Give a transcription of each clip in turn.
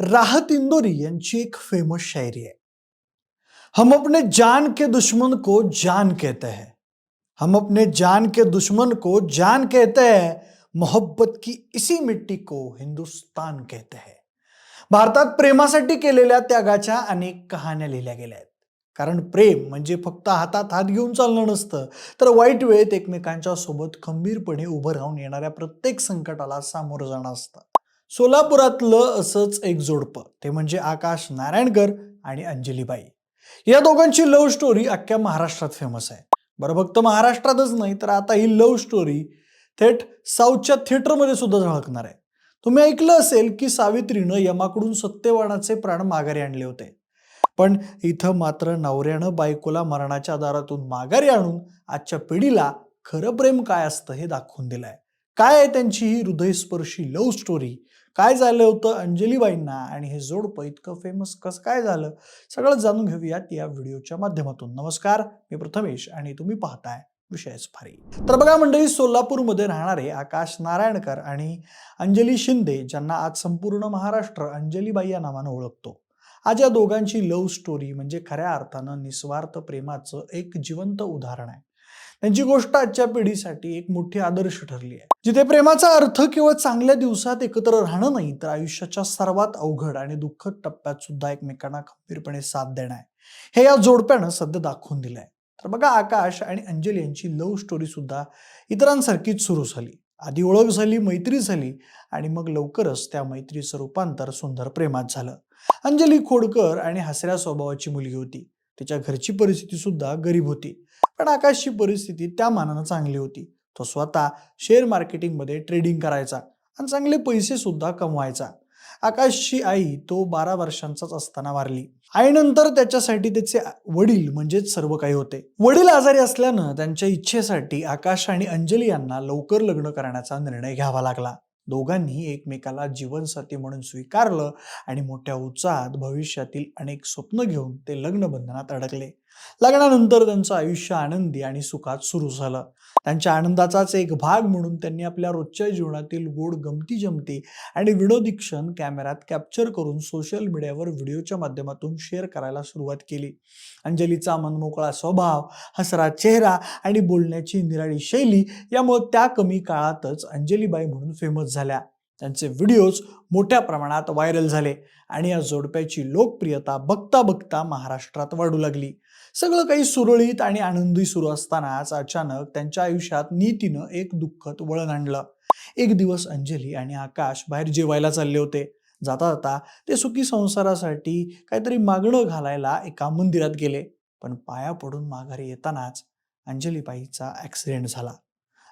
राहत इंदोरी यांची एक फेमस शायरी है हम अपने जान के दुश्मन को जान कहते हैं. हम अपने जान के दुश्मन को जान कहते हैं. मोहब्बत की इसी मिट्टी को हिंदुस्तान कहते हैं. भारतात प्रेमासाठी केलेल्या त्यागाच्या अनेक कहाण्या लिहिल्या गेल्या आहेत. कारण प्रेम म्हणजे फक्त हातात हात घेऊन चालणं नसतं तर वाईट वेळेत एकमेकांच्या सोबत खंबीरपणे उभं राहून येणाऱ्या प्रत्येक संकटाला सामोरं जाणं असतं. सोलापुरातलं असंच एक जोडपं ते म्हणजे आकाश नारायणकर आणि अंजलीबाई. या दोघांची लव्ह स्टोरी अख्ख्या महाराष्ट्रात फेमस आहे. बरं फक्त महाराष्ट्रातच नाही तर आता ही लव्ह स्टोरी थेट साऊथच्या थिएटरमध्ये सुद्धा झळकणार आहे. तुम्ही ऐकलं असेल की सावित्रीनं यमाकडून सत्यवानाचे प्राण माघारी आणले होते. पण इथं मात्र नवऱ्यानं बायकोला मरणाच्या दारातून माघारी आणून आजच्या पिढीला खरं प्रेम काय असतं हे दाखवून दिलंय. काय आहे त्यांची ही हृदयस्पर्शी लव्ह स्टोरी काय झालं होतं अंजलीबाईंना आणि हे जोडपं इतकं फेमस कसं काय झालं? सगळं जाणून घेऊयात या व्हिडिओच्या माध्यमातून. नमस्कार मी प्रथमेश आणि तुम्ही पाहताय विषयच भारी तर बघा मंडळी सोलापूरमध्ये राहणारे आकाश नारायणकर आणि अंजली शिंदे ज्यांना आज संपूर्ण महाराष्ट्र अंजलीबाई या नावानं ओळखतो. आज या दोघांची लव्ह स्टोरी म्हणजे खऱ्या अर्थानं निस्वार्थ प्रेमाचं एक जिवंत उदाहरण आहे. त्यांची गोष्ट आजच्या पिढीसाठी एक मोठी आदर्श ठरली आहे. जिथे प्रेमाचा अर्थ केवळ चांगल्या दिवसात एकत्र राहणं नाही तर आयुष्याच्या सर्वात अवघड आणि दुःखद टप्प्यात सुद्धा एकमेकांना खंबीरपणे साथ देणं आहे. हे या जोडप्यानं सध्या दाखवून दिलंय. तर बघा आकाश आणि अंजली यांची लव्ह स्टोरी सुद्धा इतरांसारखीच सुरू झाली. आधी ओळख झाली मैत्री झाली आणि मग लवकरच त्या मैत्रीचं रूपांतर सुंदर प्रेमात झालं. अंजली खोडकर आणि हसऱ्या स्वभावाची मुलगी होती. तिच्या घरची परिस्थिती सुद्धा गरीब होती. पण आकाशची परिस्थिती त्या मानानं चांगली होती. तो स्वतः शेअर मार्केटिंगमध्ये ट्रेडिंग करायचा आणि चांगले पैसे सुद्धा कमवायचा. आकाशची आई तो बारा वर्षांचाच असताना वारली. आईनंतर त्याच्यासाठी त्याचे वडील म्हणजेच सर्व काही होते. वडील आजारी असल्यानं त्यांच्या इच्छेसाठी आकाश आणि अंजली यांना लवकर लग्न करण्याचा निर्णय घ्यावा लागला. दोघांनी एकमेकाला जीवनसाथी म्हणून स्वीकारलं आणि मोठ्या उत्साहात भविष्यातील अनेक स्वप्न घेऊन ते लग्नबंधनात अडकले. लग्नानंतर त्यांचं आयुष्य आनंदी आणि सुखात सुरू झालं. त्यांच्या आनंदाचाच एक भाग म्हणून त्यांनी आपल्या रोजच्या जीवनातील गोड गमती जमती आणि विनोदी क्षण कॅमेऱ्यात कॅप्चर करून सोशल मीडियावर व्हिडिओच्या माध्यमातून शेअर करायला सुरुवात केली. अंजलीचा मनमोकळा स्वभाव हसरा चेहरा आणि बोलण्याची निराळी शैली यामुळे त्या कमी काळातच अंजलीबाई म्हणून फेमस झाल्या. त्यांचे व्हिडिओज मोठ्या प्रमाणात व्हायरल झाले आणि या जोडप्याची लोकप्रियता बघता बघता महाराष्ट्रात वाढू लागली. सगळं काही सुरळीत आणि आनंदी सुरू असतानाच अचानक त्यांच्या आयुष्यात नीतीनं एक दुःखद वळण आणलं. एक दिवस अंजली आणि आकाश बाहेर जेवायला चालले होते. जाता जाता ते सुखी संसारासाठी काहीतरी मागणं घालायला एका मंदिरात गेले पण पाया पडून माघारी येतानाच अंजलीबाईचा ॲक्सिडेंट झाला.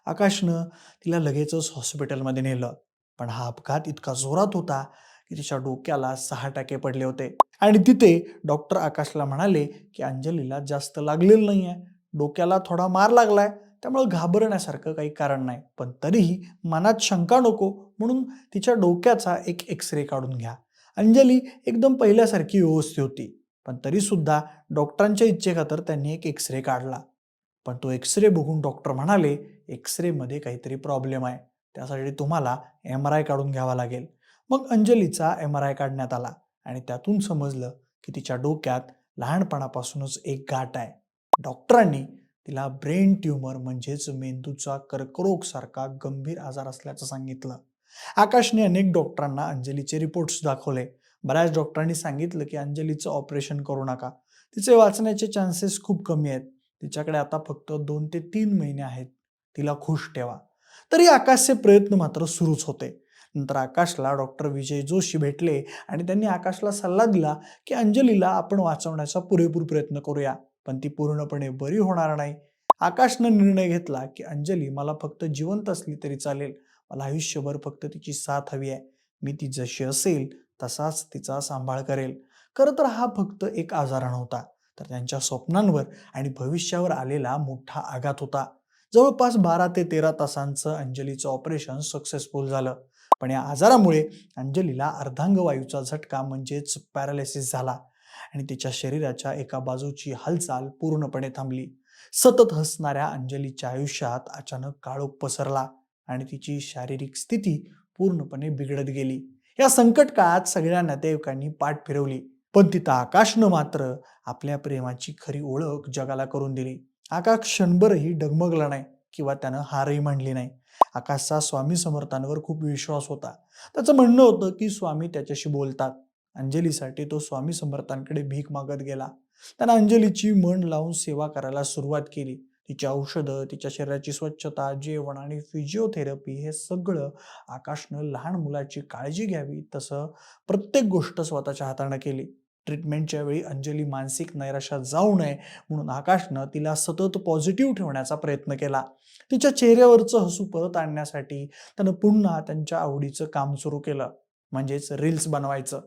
आकाशनं तिला लगेचच हॉस्पिटलमध्ये नेलं. पण हा अपघात इतका जोरात होता की तिच्या डोक्याला सहा टाके पडले होते. आणि तिथे डॉक्टर आकाशला म्हणाले की अंजलीला जास्त लागलेलं नाही आहे डोक्याला थोडा मार लागलाय. त्यामुळे घाबरण्यासारखं काही कारण नाही. पण तरीही मनात शंका नको. म्हणून तिच्या डोक्याचा एक एक्सरे काढून घ्या. अंजली एकदम पहिल्यासारखी व्यवस्थित होती. पण तरीसुद्धा डॉक्टरांच्या इच्छेखातर त्यांनी एक एक्सरे काढला. पण तो एक्सरे बघून डॉक्टर म्हणाले एक्सरेमध्ये काहीतरी प्रॉब्लेम आहे. त्यासाठी तुम्हाला एम आर आय काढून घ्यावा लागेल. मग अंजलीचा एम आर आय काढण्यात आला आणि त्यातून समजलं की तिच्या डोक्यात लहानपणापासूनच एक गाठ आहे. डॉक्टरांनी तिला ब्रेन ट्यूमर म्हणजेच मेंदूचा कर्करोग सारखा गंभीर आजार असल्याचं सांगितलं. आकाशने अनेक डॉक्टरांना अंजलीचे रिपोर्ट्स दाखवले. बऱ्याच डॉक्टरांनी सांगितलं की अंजलीचं ऑपरेशन करू नका. तिचे वाचण्याचे चान्सेस खूप कमी आहेत. तिच्याकडे आता फक्त दोन ते तीन महिने आहेत. तिला खुश ठेवा. तरी आकाशचे प्रयत्न मात्र सुरूच होते. नंतर आकाशला डॉक्टर विजय जोशी भेटले आणि त्यांनी आकाशला सल्ला दिला की अंजलीला आपण वाचवण्याचा पुरेपूर प्रयत्न करूया पण ती पूर्णपणे बरी होणार नाही. आकाशनं निर्णय घेतला की अंजली मला फक्त जिवंत असली तरी चालेल. मला आयुष्यभर फक्त तिची साथ हवी आहे. मी ती जशी असेल तसाच तिचा सांभाळ करेल. खरं तर हा फक्त एक आजार नव्हता तर त्यांच्या स्वप्नांवर आणि भविष्यावर आलेला मोठा आघात होता. जवळपास बारा ते तेरा तासांचं अंजलीचं ऑपरेशन सक्सेसफुल झालं. पण या आजारामुळे अंजलीला अर्धांगवायूचा झटका म्हणजेच पॅरालिसिस झाला आणि तिच्या शरीराच्या एका बाजूची हालचाल पूर्णपणे थांबली. सतत हसणाऱ्या अंजलीच्या आयुष्यात अचानक काळोख पसरला आणि तिची शारीरिक स्थिती पूर्णपणे बिघडत गेली. या संकट काळात सगळ्या नातेवाईकांनी पाठ फिरवली पण तिथं आकाशनं मात्र आपल्या प्रेमाची खरी ओळख जगाला करून दिली. आकाश क्षणभरही डगमगला नाही किंवा त्यानं हारही मांडली नाही. आकाशचा स्वामी समर्थांवर खूप विश्वास होता. त्याचं म्हणणं होतं की स्वामी त्याच्याशी बोलतात. अंजलीसाठी तो स्वामी समर्थांकडे भीक मागत गेला. त्यानं अंजलीची मन लावून सेवा करायला सुरुवात केली. तिची औषधं तिच्या शरीराची स्वच्छता जेवण आणि फिजिओथेरपी हे सगळं आकाशनं लहान मुलाची काळजी घ्यावी तसं प्रत्येक गोष्ट स्वतःच्या हाताने केली. ट्रीटमेंटच्या वेळी अंजली मानसिक नैराशात जाऊ नये म्हणून आकाशनं तिला सतत पॉझिटिव्ह ठेवण्याचा प्रयत्न केला. तिच्या चेहऱ्यावरचं हसू परत आणण्यासाठी त्यानं पुन्हा त्यांच्या आवडीचं काम सुरू केलं म्हणजेच रील्स बनवायचं.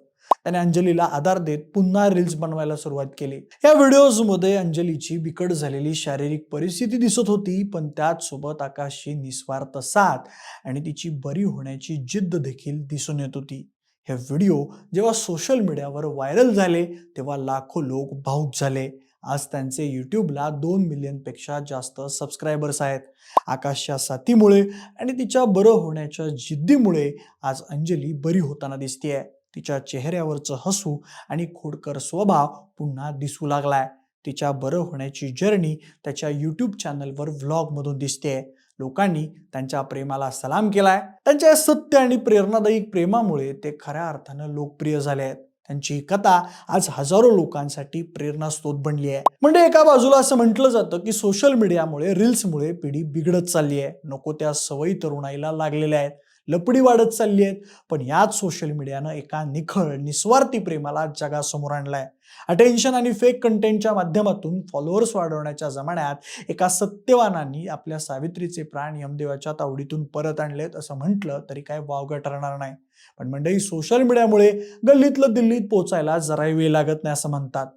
त्याने अंजलीला आधार देत पुन्हा रील्स बनवायला सुरुवात केली. या व्हिडिओजमध्ये अंजलीची बिकट झालेली शारीरिक परिस्थिती दिसत होती पण त्याच सोबत आकाशची निस्वार्थ साथ आणि तिची बरी होण्याची जिद्द देखील दिसून येत होती. हे व्हिडिओ जेव्हा सोशल मीडियावर व्हायरल झाले तेव्हा लाखो लोक भाऊक झाले. आज त्यांचे यूट्यूबला दोन मिलियनपेक्षा जास्त सबस्क्रायबर्स आहेत. आकाशच्या साथीमुळे आणि तिच्या बरं होण्याच्या जिद्दीमुळे आज अंजली बरी होताना दिसतेय. तिच्या चेहऱ्यावरचं हसू आणि खोडकर स्वभाव पुन्हा दिसू लागलाय. तिच्या बरं होण्याची जर्नी त्याच्या यूट्यूब चॅनलवर व्लॉगमधून दिसते लोकांनी त्यांच्या प्रेमाला सलाम केलाय. त्यांच्या या सत्य आणि प्रेरणादायी प्रेमामुळे ते खऱ्या अर्थानं लोकप्रिय झाले आहेत. त्यांची कथा आज हजारो लोकांसाठी प्रेरणास्त्रोत बनली आहे. म्हणजे एका बाजूला असं म्हटलं जातं की सोशल मीडियामुळे रील्समुळे पिढी बिघडत चालली आहे. नको त्या सवयी तरुणाईला लागलेल्या आहेत. लपडी वाढत चालली आहेत. पण याच सोशल मीडियानं एका निखळ निस्वार्थी प्रेमाला जगासमोर आणलाय. अटेन्शन आणि फेक कंटेंटच्या माध्यमातून फॉलोअर्स वाढवण्याच्या जमान्यात एका सत्यवानांनी आपल्या सावित्रीचे प्राण यमदेवाच्या तावडीतून परत आणलेत असं म्हटलं तरी काय वावगं ठरणार नाही. पण मंडळी सोशल मीडियामुळे गल्लीतलं दिल्लीत पोचायला जराही वेळ लागत नाही असं म्हणतात.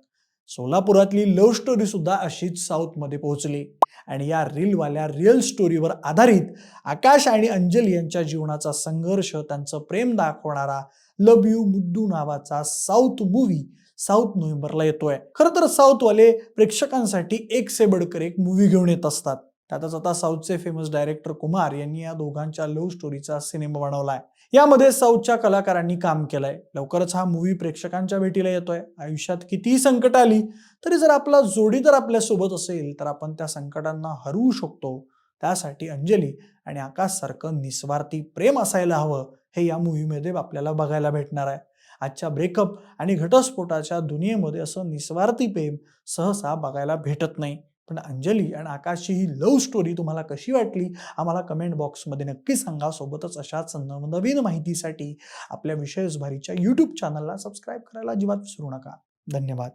सोलापुरातली लव्ह स्टोरी सुद्धा अशीच साऊथमध्ये पोहोचली. आणि या रीलवाल्या रिअल स्टोरीवर आधारित आकाश आणि अंजली यांच्या जीवनाचा संघर्ष त्यांचं प्रेम दाखवणारा लव यू मुद्दू नावाचा साऊथ मूवी साऊथ नोव्हेंबरला येतोय. खरं तर साऊथवाले प्रेक्षकांसाठी एक से बडकर एक मूवी घेऊन येत असतात. त्यातच आता साऊथचे फेमस डायरेक्टर कुमार यांनी या दोघांच्या लव्ह स्टोरीचा सिनेमा बनवलाय. यामध्ये साऊथच्या कलाकारांनी काम केलंय. लवकरच हा मूवी प्रेक्षकांच्या भेटीला येतोय. आयुष्यात कितीही संकट आली तरी जर आपला जोडीदार आपल्यासोबत असेल तर आपण त्या संकटांना हरवू शकतो. त्यासाठी अंजली आणि आकाश सारखं निस्वार्थी प्रेम असायला हवं हे या मूवीमध्ये आपल्याला बघायला भेटणार आहे. आजच्या ब्रेकअप आणि घटस्फोटाच्या दुनियेमध्ये असं निस्वार्थी प्रेम सहसा बघायला भेटत नाही. पण अंजली आणि आकाशची ही लव्ह स्टोरी तुम्हाला कशी वाटली? आम्हाला कमेंट बॉक्समध्ये नक्की सांगा. सोबतच अशाच नवनवीन माहितीसाठी आपल्या विषयच यूट्यूब चॅनलला सबस्क्राईब करायला अजिबात विसरू नका. धन्यवाद.